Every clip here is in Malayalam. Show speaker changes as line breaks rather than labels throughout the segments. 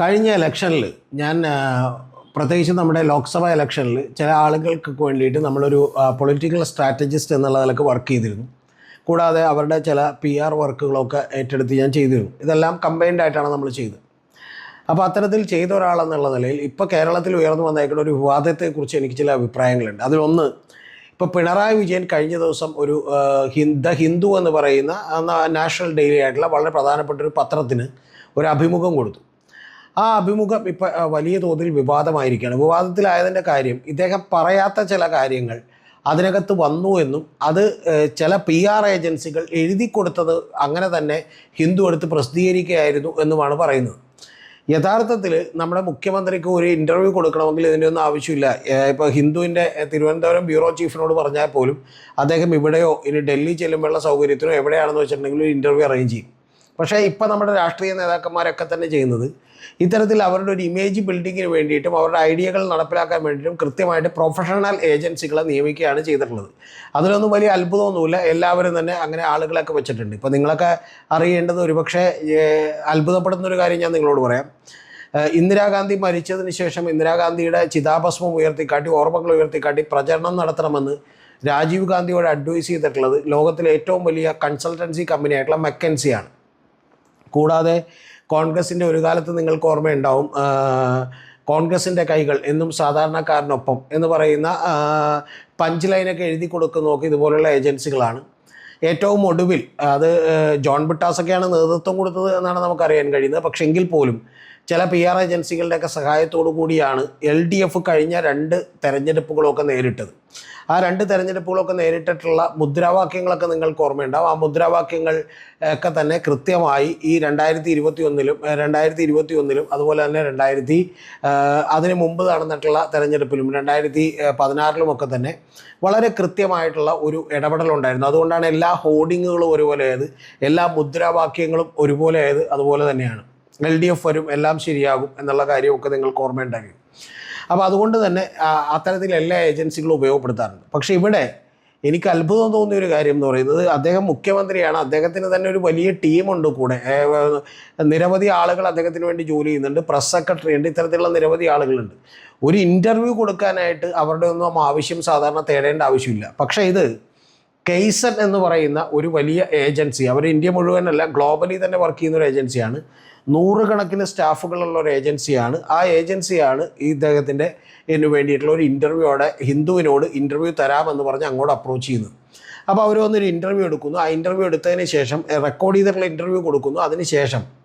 കഴിഞ്ഞ ഇലക്ഷനിൽ ഞാൻ പ്രത്യേകിച്ച് നമ്മുടെ ലോക്സഭാ ഇലക്ഷനിൽ ചില ആളുകൾക്ക് വേണ്ടിയിട്ട് നമ്മളൊരു പൊളിറ്റിക്കൽ സ്ട്രാറ്റജിസ്റ്റ് എന്നുള്ള നിലയ്ക്ക് വർക്ക് ചെയ്തിരുന്നു. കൂടാതെ അവരുടെ ചില പി ആർ വർക്കുകളൊക്കെ ഏറ്റെടുത്ത് ഞാൻ ചെയ്തിരുന്നു. ഇതെല്ലാം കമ്പൈൻഡ് ആയിട്ടാണ് നമ്മൾ ചെയ്തത്. അപ്പോൾ അത്തരത്തിൽ ചെയ്ത ഒരാളെന്നുള്ള നിലയിൽ ഇപ്പോൾ കേരളത്തിൽ ഉയർന്നു വന്നേക്കുന്ന ഒരു വിവാദത്തെക്കുറിച്ച് എനിക്ക് ചില അഭിപ്രായങ്ങളുണ്ട്. അതിലൊന്ന് ഇപ്പോൾ പിണറായി വിജയൻ കഴിഞ്ഞ ദിവസം ഒരു ദ ഹിന്ദു എന്ന് പറയുന്ന നാഷണൽ ഡെയിലി ആയിട്ടുള്ള വളരെ പ്രധാനപ്പെട്ട ഒരു പത്രത്തിന് ഒരു അഭിമുഖം കൊടുത്തു. ആ അഭിമുഖം ഇപ്പം വലിയ തോതിൽ വിവാദമായിരിക്കുകയാണ്. വിവാദത്തിലായതിന്റെ കാര്യം ഇദ്ദേഹം പറയാത്ത ചില കാര്യങ്ങൾ അതിനകത്ത് വന്നു എന്നും അത് ചില പി ആർ ഏജൻസികൾ എഴുതി കൊടുത്തത് അങ്ങനെ തന്നെ ഹിന്ദു എടുത്ത് പ്രസിദ്ധീകരിക്കുകയായിരുന്നു എന്നുമാണ് പറയുന്നത്. യഥാർത്ഥത്തിൽ നമ്മുടെ മുഖ്യമന്ത്രിക്ക് ഒരു ഇന്റർവ്യൂ കൊടുക്കണമെങ്കിൽ ഇതിന്റെ ഒന്നും ആവശ്യമില്ല ഇപ്പോൾ ഹിന്ദുവിന്റെ തിരുവനന്തപുരം ബ്യൂറോ ചീഫിനോട് പറഞ്ഞാൽ പോലും അദ്ദേഹം ഇവിടെയോ ഇനി ഡൽഹി ചെല്ലുമ്പോഴുള്ള സൗകര്യത്തിനോ എവിടെയാണെന്ന് വെച്ചിട്ടുണ്ടെങ്കിൽ ഒരു ഇന്റർവ്യൂ അറേഞ്ച് ചെയ്യും. പക്ഷേ ഇപ്പം നമ്മുടെ രാഷ്ട്രീയ നേതാക്കന്മാരൊക്കെ തന്നെ ചെയ്യുന്നത് ഇത്തരത്തിൽ അവരുടെ ഒരു ഇമേജ് ബിൽഡിങ്ങിന് വേണ്ടിയിട്ടും അവരുടെ ഐഡിയകൾ നടപ്പിലാക്കാൻ വേണ്ടിയിട്ടും കൃത്യമായിട്ട് പ്രൊഫഷണൽ ഏജൻസികളെ നിയമിക്കുകയാണ് ചെയ്തിട്ടുള്ളത്. അതിലൊന്നും വലിയ അത്ഭുതമൊന്നുമില്ല. എല്ലാവരും തന്നെ അങ്ങനെ ആളുകളൊക്കെ വെച്ചിട്ടുണ്ട്. ഇപ്പോൾ നിങ്ങളൊക്കെ അറിയേണ്ടത് ഒരുപക്ഷെ അത്ഭുതപ്പെടുന്ന ഒരു കാര്യം ഞാൻ നിങ്ങളോട് പറയാം. ഇന്ദിരാഗാന്ധി മരിച്ചതിന് ശേഷം ഇന്ദിരാഗാന്ധിയുടെ ചിതാഭസ്മം ഉയർത്തിക്കാട്ടി ഓർമ്മകൾ ഉയർത്തിക്കാട്ടി പ്രചരണം നടത്തണമെന്ന് രാജീവ് ഗാന്ധിയോട് അഡ്വൈസ് ചെയ്തിട്ടുള്ളത് ലോകത്തിലെ ഏറ്റവും വലിയ കൺസൾട്ടൻസി കമ്പനിയായിട്ടുള്ള മെക്കൻസിയാണ് കൂടാതെ കോൺഗ്രസിന്റെ ഒരു കാലത്ത് നിങ്ങൾക്ക് ഓർമ്മയുണ്ടാവും കോൺഗ്രസിന്റെ കൈകൾ എന്നും സാധാരണക്കാരനൊപ്പം എന്ന് പറയുന്ന പഞ്ച് ലൈനൊക്കെ എഴുതി കൊടുക്കുന്നതൊക്കെ ഇതുപോലുള്ള ഏജൻസികളാണ്. ഏറ്റവും ഒടുവിൽ അത് ജോൺ ബിട്ടാസൊക്കെയാണ് നേതൃത്വം കൊടുത്തത് എന്നാണ് നമുക്കറിയാൻ കഴിയുന്നത്. പക്ഷേ എങ്കിൽ പോലും ചില പി ആർ ഏജൻസികളുടെയൊക്കെ സഹായത്തോടു കൂടിയാണ് എൽ ഡി എഫ് കഴിഞ്ഞ രണ്ട് തെരഞ്ഞെടുപ്പുകളൊക്കെ നേരിട്ടത്. ആ രണ്ട് തെരഞ്ഞെടുപ്പുകളൊക്കെ നേരിട്ടിട്ടുള്ള മുദ്രാവാക്യങ്ങളൊക്കെ നിങ്ങൾക്ക് ഓർമ്മയുണ്ടാവും. ആ മുദ്രാവാക്യങ്ങൾ ഒക്കെ തന്നെ കൃത്യമായി ഈ രണ്ടായിരത്തി ഇരുപത്തി ഒന്നിലും രണ്ടായിരത്തി ഇരുപത്തി ഒന്നിലും അതുപോലെ തന്നെ രണ്ടായിരത്തി അതിന് മുമ്പ് നടന്നിട്ടുള്ള തെരഞ്ഞെടുപ്പിലും രണ്ടായിരത്തി പതിനാറിലും ഒക്കെ തന്നെ വളരെ കൃത്യമായിട്ടുള്ള ഒരു ഇടപെടലുണ്ടായിരുന്നു. അതുകൊണ്ടാണ് എല്ലാ ഹോർഡിങ്ങുകളും ഒരുപോലെ ആയത് എല്ലാ മുദ്രാവാക്യങ്ങളും ഒരുപോലെ ആയത് അതുപോലെ തന്നെയാണ്. എൽ ഡി എഫ് വരും എല്ലാം ശരിയാകും എന്നുള്ള കാര്യമൊക്കെ നിങ്ങൾക്ക് ഓർമ്മയുണ്ടാക്കി അപ്പോൾ അതുകൊണ്ട് തന്നെ അത്തരത്തിൽ എല്ലാ ഏജൻസികളും ഉപയോഗപ്പെടുത്താറുണ്ട്. പക്ഷേ ഇവിടെ എനിക്ക് അത്ഭുതം തോന്നിയ ഒരു കാര്യം എന്ന് പറയുന്നത് അദ്ദേഹം മുഖ്യമന്ത്രിയാണ്. അദ്ദേഹത്തിന് തന്നെ ഒരു വലിയ ടീമുണ്ട് കൂടെ. നിരവധി ആളുകൾ അദ്ദേഹത്തിന് വേണ്ടി ജോലി ചെയ്യുന്നുണ്ട്. പ്രസ് സെക്രട്ടറി ഉണ്ട്. ഇത്തരത്തിലുള്ള നിരവധി ആളുകളുണ്ട്. ഒരു ഇന്റർവ്യൂ കൊടുക്കാനായിട്ട് അവരുടെ ഒന്നും ആവശ്യം സാധാരണ തേടേണ്ട ആവശ്യമില്ല. പക്ഷേ ഇത് കെയ്സൺ എന്ന് പറയുന്ന ഒരു വലിയ ഏജൻസി അവർ ഇന്ത്യ മുഴുവനല്ല ഗ്ലോബലി തന്നെ വർക്ക് ചെയ്യുന്ന ഒരു ഏജൻസിയാണ്. നൂറുകണക്കിന് സ്റ്റാഫുകളുള്ള ഒരു ഏജൻസിയാണ്. ആ ഏജൻസിയാണ് ഈ ഇദ്ദേഹത്തിന്റെ ഇതിന് വേണ്ടിയിട്ടുള്ള ഒരു ഇന്റർവ്യൂടെ ഹിന്ദുവിനോട് ഇന്റർവ്യൂ തരാമെന്ന് പറഞ്ഞ് അങ്ങോട്ട് അപ്രോച്ച് ചെയ്യുന്നത്. അപ്പോൾ അവർ വന്നൊരു ഇന്റർവ്യൂ എടുക്കുന്നു. ആ ഇന്റർവ്യൂ എടുത്തതിന് ശേഷം റെക്കോർഡ് ചെയ്തിട്ടുള്ള ഇന്റർവ്യൂ കൊടുക്കുന്നു. അതിന് ശേഷം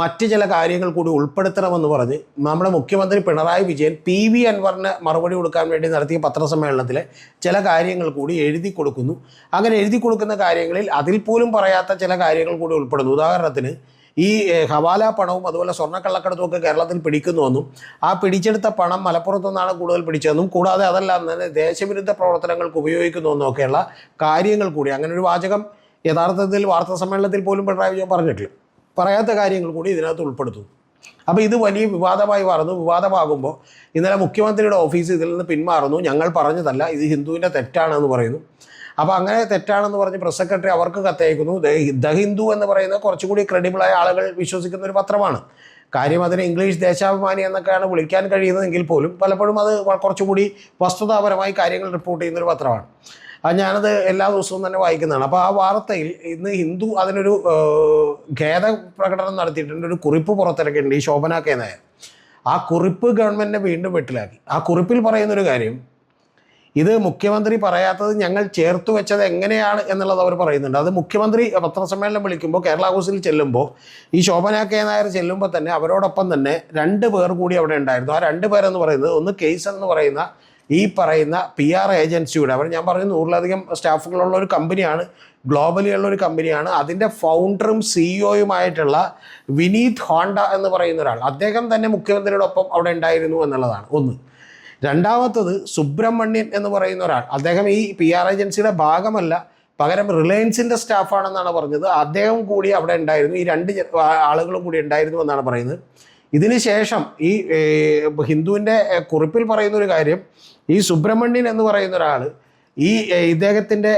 മറ്റ് ചില കാര്യങ്ങൾ കൂടി ഉൾപ്പെടുത്തണമെന്ന് പറഞ്ഞ് നമ്മുടെ മുഖ്യമന്ത്രി പിണറായി വിജയൻ പി വി അൻവറിന് മറുപടി കൊടുക്കാൻ വേണ്ടി നടത്തിയ പത്രസമ്മേളനത്തിൽ ചില കാര്യങ്ങൾ കൂടി എഴുതി കൊടുക്കുന്നു. അങ്ങനെ എഴുതി കൊടുക്കുന്ന കാര്യങ്ങളിൽ അതിൽ പോലും പറയാത്ത ചില കാര്യങ്ങൾ കൂടി ഉൾപ്പെടുന്നു. ഉദാഹരണത്തിന് ഈ ഹവാല പണവും അതുപോലെ സ്വർണക്കള്ളക്കടത്തും ഒക്കെ കേരളത്തിൽ പിടിക്കുന്നുവെന്നും ആ പിടിച്ചെടുത്ത പണം മലപ്പുറത്തു നിന്നാണ് കൂടുതൽ പിടിച്ചതെന്നും കൂടാതെ അതെല്ലാം തന്നെ ദേശവിരുദ്ധ പ്രവർത്തനങ്ങൾക്ക് ഉപയോഗിക്കുന്നുവെന്നും ഒക്കെയുള്ള കാര്യങ്ങൾ കൂടി. അങ്ങനെ ഒരു വാചകം യഥാർത്ഥത്തിൽ വാർത്താ സമ്മേളനത്തിൽ പോലും പിണറായി വിജയൻ പറഞ്ഞിട്ടില്ല. പറയാത്ത കാര്യങ്ങൾ കൂടി ഇതിനകത്ത് ഉൾപ്പെടുത്തുന്നു അപ്പോൾ ഇത് വലിയ വിവാദമായി മാറുന്നു. വിവാദമാകുമ്പോൾ ഇന്നലെ മുഖ്യമന്ത്രിയുടെ ഓഫീസ് ഇതിൽ നിന്ന് പിന്മാറുന്നു. ഞങ്ങൾ പറഞ്ഞതല്ല ഇത് ഹിന്ദുവിന്റെ തെറ്റാണെന്ന് പറയുന്നു. അപ്പോൾ അങ്ങനെ തെറ്റാണെന്ന് പറഞ്ഞ് പ്രസ് സെക്രട്ടറി അവർക്ക് കത്തയക്കുന്നു. ദ ഹിന്ദു എന്ന് പറയുന്ന കുറച്ചുകൂടി ക്രെഡിബിളായ ആളുകൾ വിശ്വസിക്കുന്ന ഒരു പത്രമാണ്. കാര്യം അതിന് ഇംഗ്ലീഷ് ദേശാഭിമാനി എന്നൊക്കെയാണ് വിളിക്കാൻ കഴിയുന്നതെങ്കിൽ പോലും പലപ്പോഴും അത് കുറച്ചുകൂടി വസ്തുതാപരമായി കാര്യങ്ങൾ റിപ്പോർട്ട് ചെയ്യുന്നൊരു പത്രമാണ്. അത് ഞാനത് എല്ലാ ദിവസവും തന്നെ വായിക്കുന്നതാണ്. അപ്പോൾ ആ വാർത്തയിൽ ഇന്ന് ഹിന്ദു അതിനൊരു ഖേദ പ്രകടനം നടത്തിയിട്ടുണ്ട്. ഒരു കുറിപ്പ് പുറത്തിറക്കിയിട്ടുണ്ട് ഈ ശോഭന കെ നായർ ആ കുറിപ്പ് ഗവൺമെന്റിനെ വീണ്ടും വെട്ടിലാക്കി. ആ കുറിപ്പിൽ പറയുന്നൊരു കാര്യം ഇത് മുഖ്യമന്ത്രി പറയാത്തത് ഞങ്ങൾ ചേർത്ത് വെച്ചത് എങ്ങനെയാണ് എന്നുള്ളത് അവർ പറയുന്നുണ്ട്. അത് മുഖ്യമന്ത്രി പത്രസമ്മേളനം വിളിക്കുമ്പോൾ കേരള ഹൗസിൽ ചെല്ലുമ്പോൾ ഈ ശോഭന കെ നായർ ചെല്ലുമ്പോൾ തന്നെ അവരോടൊപ്പം തന്നെ രണ്ട് പേർ കൂടി അവിടെ ഉണ്ടായിരുന്നു. ആ രണ്ട് പേരെന്ന് പറയുന്നത് ഒന്ന് കേസ് എന്ന് പറയുന്ന ഈ പറയുന്ന പി ആർ ഏജൻസിയുടെ അവർ ഞാൻ പറഞ്ഞു നൂറിലധികം സ്റ്റാഫുകളുള്ള ഒരു കമ്പനിയാണ് ഗ്ലോബലി ഉള്ള ഒരു കമ്പനിയാണ് അതിന്റെ ഫൗണ്ടറും സിഇഒയുമായിട്ടുള്ള വിനീത് ഹോണ്ട എന്ന് പറയുന്ന ഒരാൾ അദ്ദേഹം തന്നെ മുഖ്യമന്ത്രിയോടൊപ്പം അവിടെ ഉണ്ടായിരുന്നു എന്നുള്ളതാണ്. ഒന്ന്. രണ്ടാമത്തത് സുബ്രഹ്മണ്യൻ എന്ന് പറയുന്ന ഒരാൾ അദ്ദേഹം ഈ പി ആർ ഏജൻസിയുടെ ഭാഗമല്ല പകരം റിലയൻസിന്റെ സ്റ്റാഫാണെന്നാണ് പറഞ്ഞത് അദ്ദേഹം കൂടി അവിടെ ഉണ്ടായിരുന്നു ഈ രണ്ട് ആളുകളും കൂടി ഉണ്ടായിരുന്നു എന്നാണ് പറയുന്നത്. ഇതിന് ശേഷം ഈ ഹിന്ദുവിന്റെ കുറിപ്പിൽ പറയുന്ന ഒരു കാര്യം ഈ സുബ്രഹ്മണ്യൻ എന്ന് പറയുന്ന ഒരാൾ ഈ ഇദ്ദേഹത്തിന്റെ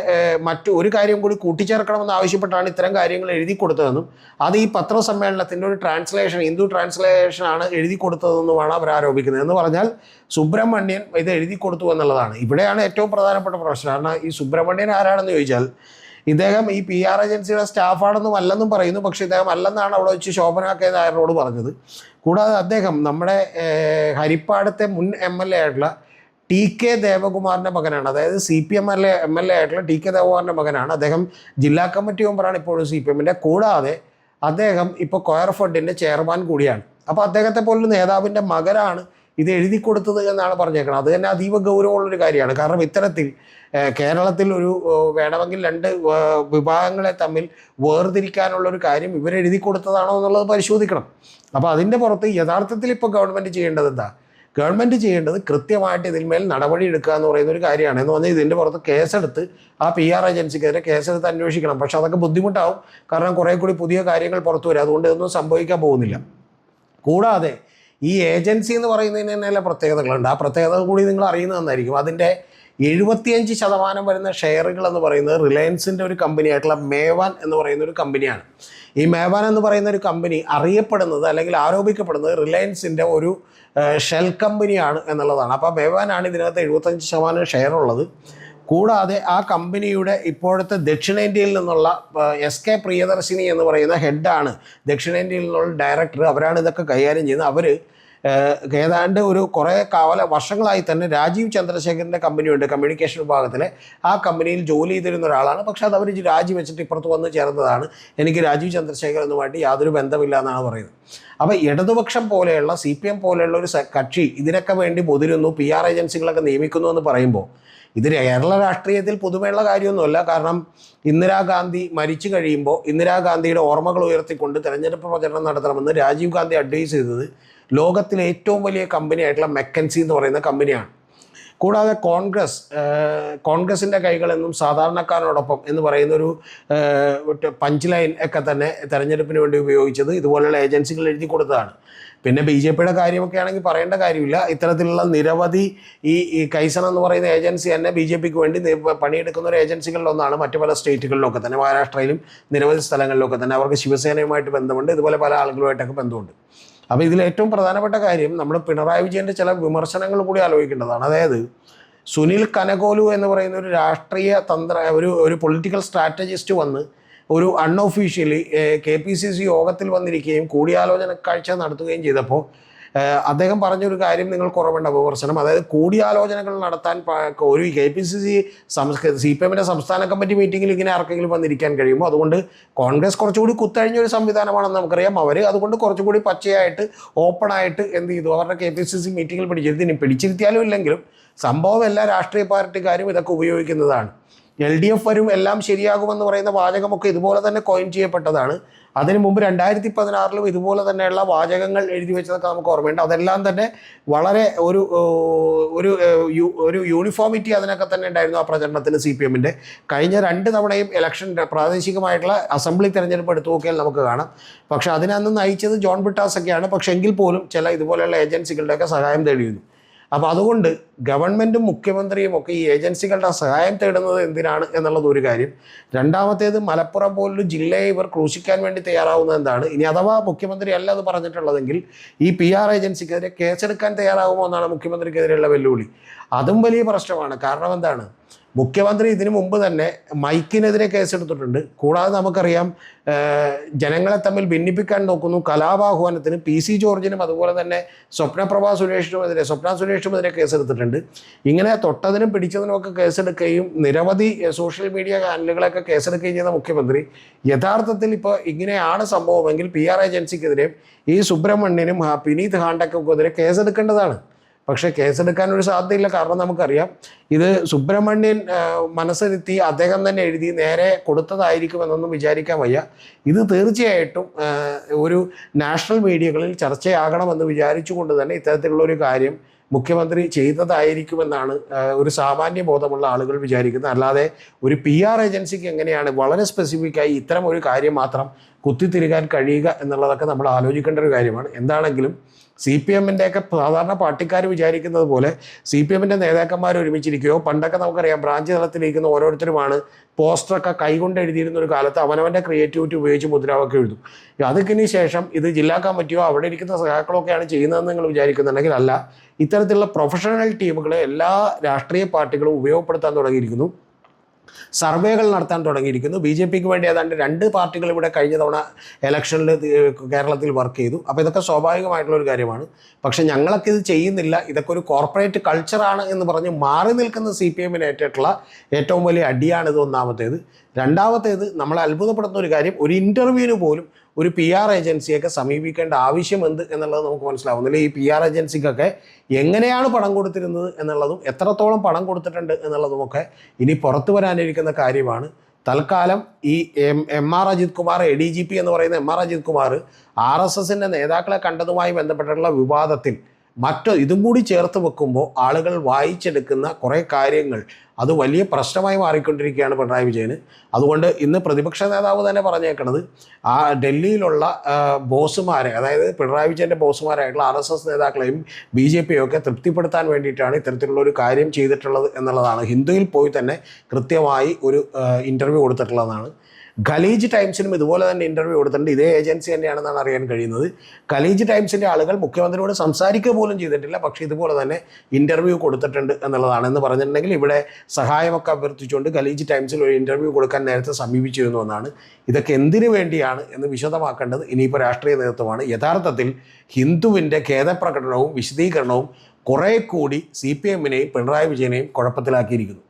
മറ്റു ഒരു കാര്യം കൂടി കൂട്ടിച്ചേർക്കണമെന്ന് ആവശ്യപ്പെട്ടാണ് ഇത്തരം കാര്യങ്ങൾ എഴുതി കൊടുത്തതെന്നും അത് ഈ പത്രസമ്മേളനത്തിന്റെ ഒരു ട്രാൻസ്ലേഷൻ ഹിന്ദു ട്രാൻസ്ലേഷൻ ആണ് എഴുതി കൊടുത്തതെന്നുമാണ് അവർ ആരോപിക്കുന്നത്. എന്ന് പറഞ്ഞാൽ സുബ്രഹ്മണ്യൻ ഇത് എഴുതി കൊടുത്തു എന്നുള്ളതാണ്. ഇവിടെയാണ് ഏറ്റവും പ്രധാനപ്പെട്ട പ്രശ്നം. കാരണം ഈ സുബ്രഹ്മണ്യൻ ആരാണെന്ന് ചോദിച്ചാൽ ഇദ്ദേഹം ഈ പി ആർ ഏജൻസിയുടെ സ്റ്റാഫാണെന്നും അല്ലെന്നും പറയുന്നു. പക്ഷേ ഇദ്ദേഹം അല്ലെന്നാണ് അവിടെ വെച്ച് ശോഭന കെ നായരോട് പറഞ്ഞത്. കൂടാതെ അദ്ദേഹം നമ്മുടെ ഹരിപ്പാടത്തെ മുൻ എം എൽ എ ആയിട്ടുള്ള ടി കെ ദേവകുമാറിന്റെ മകനാണ്. അതായത് C P M L A M L A ആയിട്ടുള്ള ടി കെ ദേവകുമാറിന്റെ മകനാണ്. അദ്ദേഹം ജില്ലാ കമ്മിറ്റി മെമ്പറാണ് ഇപ്പോഴും സി പി എമ്മിന്റെ കൂടാതെ അദ്ദേഹം ഇപ്പോൾ കൊയർ ഫണ്ടിന്റെ ചെയർമാൻ കൂടിയാണ്. അപ്പോൾ അദ്ദേഹത്തെ പോലൊരു നേതാവിന്റെ മകനാണ് ഇത് എഴുതി കൊടുത്തത് എന്നാണ് പറഞ്ഞേക്കുന്നത് അത് തന്നെ അതീവ ഗൗരവമുള്ളൊരു കാര്യമാണ്. കാരണം ഇത്തരത്തിൽ കേരളത്തിൽ ഒരു വേണമെങ്കിൽ രണ്ട് വിഭാഗങ്ങളെ തമ്മിൽ വേർതിരിക്കാനുള്ളൊരു കാര്യം ഇവരെഴുതി കൊടുത്തതാണോ എന്നുള്ളത് പരിശോധിക്കണം. അപ്പോൾ അതിന്റെ പുറത്ത് യഥാർത്ഥത്തിൽ ഇപ്പോൾ ഗവൺമെന്റ് ചെയ്യേണ്ടത് എന്താ? ഗവൺമെന്റ് ചെയ്യേണ്ടത് കൃത്യമായിട്ട് ഇതിന്മേൽ നടപടി എടുക്കുക എന്ന് പറയുന്ന ഒരു കാര്യമാണ്. എന്ന് പറഞ്ഞാൽ ഇതിന്റെ പുറത്ത് കേസെടുത്ത് ആ പി ആർ ഏജൻസിക്കെതിരെ കേസെടുത്ത് അന്വേഷിക്കണം. പക്ഷെ അതൊക്കെ ബുദ്ധിമുട്ടാവും. കാരണം കുറേ കൂടി പുതിയ കാര്യങ്ങൾ പുറത്തു വരും. അതുകൊണ്ട് ഇതൊന്നും സംഭവിക്കാൻ പോകുന്നില്ല. കൂടാതെ ഈ ഏജൻസി എന്ന് പറയുന്നതിന് തന്നെ പ്രത്യേകതകളുണ്ട്. ആ പ്രത്യേകതകൾ കൂടി നിങ്ങൾ അറിയുന്നത് നന്നായിരിക്കും. അതിന്റെ എഴുപത്തിയഞ്ച് ശതമാനം വരുന്ന ഷെയറുകൾ എന്ന് പറയുന്നത് റിലയൻസിന്റെ ഒരു കമ്പനി ആയിട്ടുള്ള മേവാൻ എന്ന് പറയുന്ന ഒരു കമ്പനിയാണ് ഈ മേവാൻ എന്ന് പറയുന്ന ഒരു കമ്പനി അറിയപ്പെടുന്നത് അല്ലെങ്കിൽ ആരോപിക്കപ്പെടുന്നത് റിലയൻസിന്റെ ഒരു ഷെൽ കമ്പനിയാണ് എന്നുള്ളതാണ്. അപ്പോൾ മേവാനാണ് ഇതിനകത്ത് എഴുപത്തഞ്ച് ശതമാനം ഷെയർ ഉള്ളത്. കൂടാതെ ആ കമ്പനിയുടെ ഇപ്പോഴത്തെ ദക്ഷിണേന്ത്യയിൽ നിന്നുള്ള എസ് കെ പ്രിയദർശിനി എന്ന് പറയുന്ന ഹെഡാണ് ദക്ഷിണേന്ത്യയിൽ നിന്നുള്ള ഡയറക്ടർ അവരാണ് ഇതൊക്കെ കൈകാര്യം ചെയ്യുന്നത്. അവർ ഏതാണ്ട് ഒരു കുറേ കാല വർഷങ്ങളായി തന്നെ രാജീവ് ചന്ദ്രശേഖരന്റെ കമ്പനിയുണ്ട് കമ്മ്യൂണിക്കേഷൻ വിഭാഗത്തിലെ. ആ കമ്പനിയിൽ ജോലി ചെയ്തിരുന്ന ഒരാളാണ്. പക്ഷേ അത് അവർ രാജിവെച്ചിട്ട് ഇപ്പുറത്ത് വന്ന് ചേർന്നതാണ്. എനിക്ക് രാജീവ് ചന്ദ്രശേഖരനുമായിട്ട് യാതൊരു ബന്ധമില്ല എന്നാണ് പറയുന്നത്. അപ്പോൾ ഇടതുപക്ഷം പോലെയുള്ള സി പി എം പോലെയുള്ള ഒരു കക്ഷി ഇതിനൊക്കെ വേണ്ടി മുതിരുന്നു പി ആർ ഏജൻസികളൊക്കെ നിയമിക്കുന്നു എന്ന് പറയുമ്പോൾ ഇത് കേരള രാഷ്ട്രീയത്തിൽ പുതുമയുള്ള കാര്യമൊന്നുമല്ല. കാരണം ഇന്ദിരാഗാന്ധി മരിച്ചു കഴിയുമ്പോൾ ഇന്ദിരാഗാന്ധിയുടെ ഓർമ്മകൾ ഉയർത്തിക്കൊണ്ട് തെരഞ്ഞെടുപ്പ് പ്രചരണം നടത്തണമെന്ന് രാജീവ് ഗാന്ധി അഡ്വൈസ് ചെയ്തത് ലോകത്തിലെ ഏറ്റവും വലിയ കമ്പനി ആയിട്ടുള്ള മെക്കൻസി എന്ന് പറയുന്ന കമ്പനിയാണ് കൂടാതെ കോൺഗ്രസ് കോൺഗ്രസിന്റെ കൈകളെന്നും സാധാരണക്കാരനോടൊപ്പം എന്ന് പറയുന്നൊരു പഞ്ച് ലൈൻ ഒക്കെ തന്നെ തെരഞ്ഞെടുപ്പിന് വേണ്ടി ഉപയോഗിച്ചത് ഇതുപോലെയുള്ള ഏജൻസികൾ എഴുതി കൊടുത്തതാണ്. പിന്നെ ബി ജെ പിയുടെ കാര്യമൊക്കെ ആണെങ്കിൽ പറയേണ്ട കാര്യമില്ല. ഇത്തരത്തിലുള്ള നിരവധി ഈ ഈ കൈസൺ എന്ന് പറയുന്ന ഏജൻസി തന്നെ ബി ജെ പിക്ക് വേണ്ടി പണിയെടുക്കുന്ന ഒരു ഏജൻസികളിലൊന്നാണ് മറ്റു പല സ്റ്റേറ്റുകളിലൊക്കെ തന്നെ. മഹാരാഷ്ട്രയിലും നിരവധി സ്ഥലങ്ങളിലൊക്കെ തന്നെ അവർക്ക് ശിവസേനയുമായിട്ട് ബന്ധമുണ്ട്. ഇതുപോലെ പല ആളുകളുമായിട്ടൊക്കെ ബന്ധമുണ്ട്. അപ്പോൾ ഇതിൽ ഏറ്റവും പ്രധാനപ്പെട്ട കാര്യം നമ്മൾ പിണറായി വിജയന്റെ ചില വിമർശനങ്ങൾ കൂടി ആലോചിക്കേണ്ടതാണ്. അതായത് സുനിൽ കനകോലു എന്ന് പറയുന്ന ഒരു രാഷ്ട്രീയ തന്ത്ര ഒരു ഒരു പൊളിറ്റിക്കൽ സ്ട്രാറ്റജിസ്റ്റ് വന്ന് ഒരു unofficially K P C C യോഗത്തിൽ വന്നിരിക്കുകയും കൂടിയാലോചന കാഴ്ച നടത്തുകയും ചെയ്തപ്പോൾ അദ്ദേഹം പറഞ്ഞൊരു കാര്യം നിങ്ങൾ കുറവുണ്ട് വിമർശനം അതായത് കൂടിയാലോചനകൾ നടത്താൻ ഒരു K P C C C P എമ്മിന്റെ സംസ്ഥാന കമ്മിറ്റി മീറ്റിങ്ങിൽ ഇങ്ങനെ ആർക്കെങ്കിലും വന്നിരിക്കാൻ കഴിയുമോ? അതുകൊണ്ട് കോൺഗ്രസ് കുറച്ചുകൂടി കുത്തഴിഞ്ഞ ഒരു സംവിധാനമാണെന്ന് നമുക്കറിയാം. അവർ അതുകൊണ്ട് കുറച്ചുകൂടി പച്ചയായിട്ട് ഓപ്പണായിട്ട് എന്ത് ചെയ്തു? അവരുടെ കെ പി സി സി മീറ്റിങ്ങിൽ പിടിച്ചിരുത്തി. പിടിച്ചിരുത്തിയാലും ഇല്ലെങ്കിലും സംഭവം എല്ലാ രാഷ്ട്രീയ പാർട്ടിക്കാരും ഇതൊക്കെ ഉപയോഗിക്കുന്നതാണ്. എൽ ഡി എഫ് വരും എല്ലാം ശരിയാകുമെന്ന് പറയുന്ന വാചകമൊക്കെ ഇതുപോലെ തന്നെ കോയിൻ ചെയ്യപ്പെട്ടതാണ്. അതിനു മുമ്പ് രണ്ടായിരത്തി പതിനാറിലും ഇതുപോലെ തന്നെയുള്ള വാചകങ്ങൾ എഴുതി വെച്ചതൊക്കെ നമുക്ക് ഓർമ്മയുണ്ട്. അതെല്ലാം തന്നെ വളരെ ഒരു ഒരു ഒരു യൂണിഫോമിറ്റി അതിനൊക്കെ തന്നെ ഉണ്ടായിരുന്നു ആ പ്രചരണത്തിൽ സി പി എമ്മിന്റെ കഴിഞ്ഞ രണ്ട് തവണയും ഇലക്ഷൻ പ്രാദേശികമായിട്ടുള്ള അസംബ്ലി തെരഞ്ഞെടുപ്പ് എടുത്തു നോക്കിയാൽ നമുക്ക് കാണാം. പക്ഷേ അതിനന്ന് നയിച്ചത് ജോൺ ബിട്ടാസ് ഒക്കെയാണ് പക്ഷെ എങ്കിൽ പോലും ചില ഇതുപോലെയുള്ള ഏജൻസികളുടെയൊക്കെ സഹായം തേടിയിരുന്നു. അപ്പോൾ അതുകൊണ്ട് ഗവൺമെന്റും മുഖ്യമന്ത്രിയും ഒക്കെ ഈ ഏജൻസികളുടെ സഹായം തേടുന്നത് എന്തിനാണ് എന്നുള്ളത് ഒരു കാര്യം. രണ്ടാമത്തേത് മലപ്പുറം പോലൊരു ജില്ലയെ ഇവർ ക്രൂശിക്കാൻ വേണ്ടി തയ്യാറാവുന്നത് എന്താണ്? ഇനി അഥവാ മുഖ്യമന്ത്രി അല്ല അത് പറഞ്ഞിട്ടുള്ളതെങ്കിൽ ഈ പി ആർ ഏജൻസിക്കെതിരെ കേസെടുക്കാൻ തയ്യാറാകുമോ എന്നാണ് മുഖ്യമന്ത്രിക്കെതിരെയുള്ള വെല്ലുവിളി. അതും വലിയ പ്രശ്നമാണ്. കാരണം എന്താണ്? മുഖ്യമന്ത്രി ഇതിനു മുമ്പ് തന്നെ മൈക്കിനെതിരെ കേസെടുത്തിട്ടുണ്ട്. കൂടാതെ നമുക്കറിയാം ജനങ്ങളെ തമ്മിൽ ഭിന്നിപ്പിക്കാൻ നോക്കുന്നു. കലാപാഹ്വാനത്തിന് പി സി ജോർജിനും അതുപോലെ തന്നെ സ്വപ്നപ്രഭ സുരേഷിനുമെതിരെ സ്വപ്ന സുരേഷിനുമെതിരെ കേസെടുത്തിട്ടുണ്ട്. ഇങ്ങനെ തൊട്ടതിനും പിടിച്ചതിനും ഒക്കെ കേസെടുക്കുകയും നിരവധി സോഷ്യൽ മീഡിയ ചാനലുകളൊക്കെ കേസെടുക്കുകയും ചെയ്ത മുഖ്യമന്ത്രി യഥാർത്ഥത്തിൽ ഇപ്പോൾ ഇങ്ങനെയാണ് സംഭവമെങ്കിൽ പി ആർ ഏജൻസിക്കെതിരെ ഈ സുബ്രഹ്മണ്യനും പിനീത് എതിരെ കേസെടുക്കേണ്ടതാണ്. പക്ഷേ കേസെടുക്കാൻ ഒരു സാധ്യതയില്ല. കാരണം നമുക്കറിയാം ഇത് സുബ്രഹ്മണ്യൻ മനസ്സിരുത്തി അദ്ദേഹം തന്നെ എഴുതി നേരെ കൊടുത്തതായിരിക്കുമെന്നൊന്നും വിചാരിക്കാൻ വയ്യ. ഇത് തീർച്ചയായിട്ടും ഒരു നാഷണൽ മീഡിയകളിൽ ചർച്ചയാകണമെന്ന് വിചാരിച്ചുകൊണ്ട് തന്നെ ഇത്തരത്തിലുള്ള ഒരു കാര്യം മുഖ്യമന്ത്രി ചെയ്തതായിരിക്കുമെന്നാണ് ഒരു സാമാന്യ ബോധമുള്ള ആളുകൾ വിചാരിക്കുന്നത്. അല്ലാതെ ഒരു പി ആർ ഏജൻസിക്ക് എങ്ങനെയാണ് വളരെ സ്പെസിഫിക്കായി ഇത്തരം ഒരു കാര്യം മാത്രം കുത്തിത്തിരികാൻ കഴിയുക എന്നുള്ളതൊക്കെ നമ്മൾ ആലോചിക്കേണ്ട ഒരു കാര്യമാണ്. എന്താണെങ്കിലും സി പി എമ്മിന്റെയൊക്കെ സാധാരണ പാർട്ടിക്കാർ വിചാരിക്കുന്നത് പോലെ സി പി എമ്മിന്റെ നേതാക്കന്മാർ ഒരുമിച്ചിരിക്കുകയോ പണ്ടൊക്കെ നമുക്കറിയാം ബ്രാഞ്ച് തലത്തിലിരിക്കുന്ന ഓരോരുത്തരുമാണ് പോസ്റ്ററൊക്കെ കൈകൊണ്ട് എഴുതിയിരുന്ന ഒരു കാലത്ത് അവനവന്റെ ക്രിയേറ്റിവിറ്റി ഉപയോഗിച്ച് മുദ്രാവാക്യം എഴുതും. അതിന് ശേഷം ഇത് ജില്ലാ കമ്മിറ്റിയോ അവിടെ ഇരിക്കുന്ന സഹാക്കളൊക്കെയാണ് ചെയ്യുന്നതെന്ന് നിങ്ങൾ വിചാരിക്കുന്നുണ്ടെങ്കിൽ അല്ല ഇത്തരത്തിലുള്ള പ്രൊഫഷണൽ ടീമുകളെ എല്ലാ രാഷ്ട്രീയ പാർട്ടികളും ഉപയോഗപ്പെടുത്താൻ തുടങ്ങിയിരിക്കുന്നു. സർവേകൾ നടത്താൻ തുടങ്ങിയിരിക്കുന്നു. ബി ജെ പിക്ക് വേണ്ടി ഏതാണ്ട് രണ്ട് പാർട്ടികൾ ഇവിടെ കഴിഞ്ഞ തവണ ഇലക്ഷനിൽ കേരളത്തിൽ വർക്ക് ചെയ്തു. അപ്പോൾ ഇതൊക്കെ സ്വാഭാവികമായിട്ടുള്ള ഒരു കാര്യമാണ്. പക്ഷേ ഞങ്ങളൊക്കെ ഇത് ചെയ്യുന്നില്ല. ഇതൊക്കെ ഒരു കോർപ്പറേറ്റ് കൾച്ചറാണ് എന്ന് പറഞ്ഞ് മാറി നിൽക്കുന്ന സി പി എമ്മിന് ഏറ്റിട്ടുള്ള ഏറ്റവും വലിയ അടിയാണിത് ഒന്നാമത്തേത്. രണ്ടാമത്തേത് നമ്മളെ അത്ഭുതപ്പെടുന്ന ഒരു കാര്യം ഒരു ഇന്റർവ്യൂവിന് പോലും ഒരു പി ആർ ഏജൻസിയൊക്കെ സമീപിക്കേണ്ട ആവശ്യം എന്ത് എന്നുള്ളത് നമുക്ക് മനസ്സിലാവുന്നില്ല. ഈ പി ആർ ഏജൻസിക്കൊക്കെ എങ്ങനെയാണ് പണം കൊടുത്തിരുന്നത് എന്നുള്ളതും എത്രത്തോളം പണം കൊടുത്തിട്ടുണ്ട് എന്നുള്ളതുമൊക്കെ ഇനി പുറത്തു വരാനിരിക്കുന്ന കാര്യമാണ്. തൽക്കാലം ഈ M M R Ajith Kumar A D G P എന്ന് പറയുന്ന M R Ajith Kumar R S എസിന്റെ നേതാക്കളെ കണ്ടതുമായി ബന്ധപ്പെട്ടിട്ടുള്ള വിവാദത്തിൽ മറ്റു ഇതും കൂടി ചേർത്ത് വെക്കുമ്പോൾ ആളുകൾ വായിച്ചെടുക്കുന്ന കുറേ കാര്യങ്ങൾ അത് വലിയ പ്രശ്നമായി മാറിക്കൊണ്ടിരിക്കുകയാണ് പിണറായി വിജയന്. അതുകൊണ്ട് ഇന്ന് പ്രതിപക്ഷ നേതാവ് തന്നെ പറഞ്ഞേക്കണത് ആ ഡൽഹിയിലുള്ള ബോസുമാരെ അതായത് പിണറായി വിജയന്റെ ബോസുമാരായിട്ടുള്ള ആർ എസ് എസ് നേതാക്കളെയും ബി ജെ പിയൊക്കെ തൃപ്തിപ്പെടുത്താൻ വേണ്ടിയിട്ടാണ് ഇത്തരത്തിലുള്ള ഒരു കാര്യം ചെയ്തിട്ടുള്ളത് എന്നുള്ളതാണ്. ഹിന്ദുവിൽ പോയി തന്നെ കൃത്യമായി ഒരു ഇന്റർവ്യൂ കൊടുത്തിട്ടുള്ളതാണ്. ഖലീജ് ടൈംസിനും ഇതുപോലെ തന്നെ ഇന്റർവ്യൂ കൊടുത്തിട്ടുണ്ട്. ഇതേ ഏജൻസി തന്നെയാണെന്നാണ് അറിയാൻ കഴിയുന്നത്. ഖലീജ് ടൈംസിന്റെ ആളുകൾ മുഖ്യമന്ത്രിയോട് സംസാരിക്കുക പോലും ചെയ്തിട്ടില്ല. പക്ഷേ ഇതുപോലെ തന്നെ ഇന്റർവ്യൂ കൊടുത്തിട്ടുണ്ട് എന്നുള്ളതാണ് എന്ന് പറഞ്ഞിട്ടുണ്ടെങ്കിൽ ഇവിടെ സഹായമൊക്കെ അഭ്യർത്ഥിച്ചുകൊണ്ട് ഖലീജ് ടൈംസിൽ ഒരു ഇന്റർവ്യൂ കൊടുക്കാൻ നേരത്തെ സമീപിച്ചിരുന്നു എന്നാണ് ഇതൊക്കെ എന്തിനു വേണ്ടിയാണ് എന്ന് വിശദമാക്കേണ്ടത് ഇനിയിപ്പോൾ രാഷ്ട്രീയ നേതൃത്വമാണ്. യഥാർത്ഥത്തിൽ ഹിന്ദുവിന്റെ ഖേദപ്രകടനവും വിശദീകരണവും കുറേ കൂടി സി പി എമ്മിനെയും പിണറായി വിജയനെയും കുഴപ്പത്തിലാക്കിയിരിക്കുന്നു.